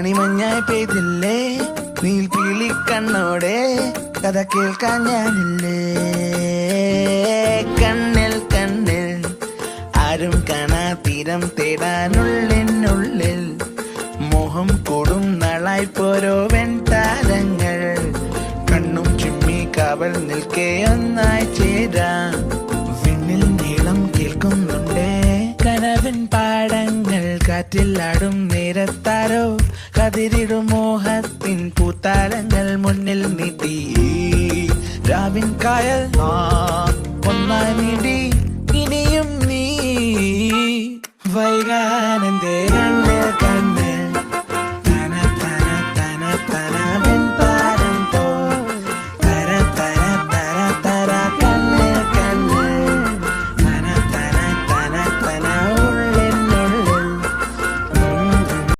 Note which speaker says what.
Speaker 1: മണിമഞ്ഞായി പെയ്തില്ലേ? നീൽപീളി കണ്ണോടെ കഥ കേൾക്കാൻ ഞാനില്ലേ? കണ്ണിൽ കണ്ണിൽ ആരും കാണാ തീരം തേടാനുള്ളിനുള്ളിൽ. മോഹം കൂടും നാളായി പോരോ വെൺതാരങ്ങൾ കണ്ണും ചുമ്മി കാവൽ നിൽക്കേ ഒന്നായി ചേരാ. വിണ്ണിൽ നീളം കേൾക്കുന്നുണ്ടേ. കനവിൻ പാടങ്ങൾ കാറ്റിലാടും നേരത്താരോ? കതിരിടും മോഹത്തിൻ പൂത്താലങ്ങൾ മുന്നിൽ നീട്ടി. രാവിൻ കായൽ ഒന്നായി നീടി ഇനിയും നീ വൈകാനന്ദേ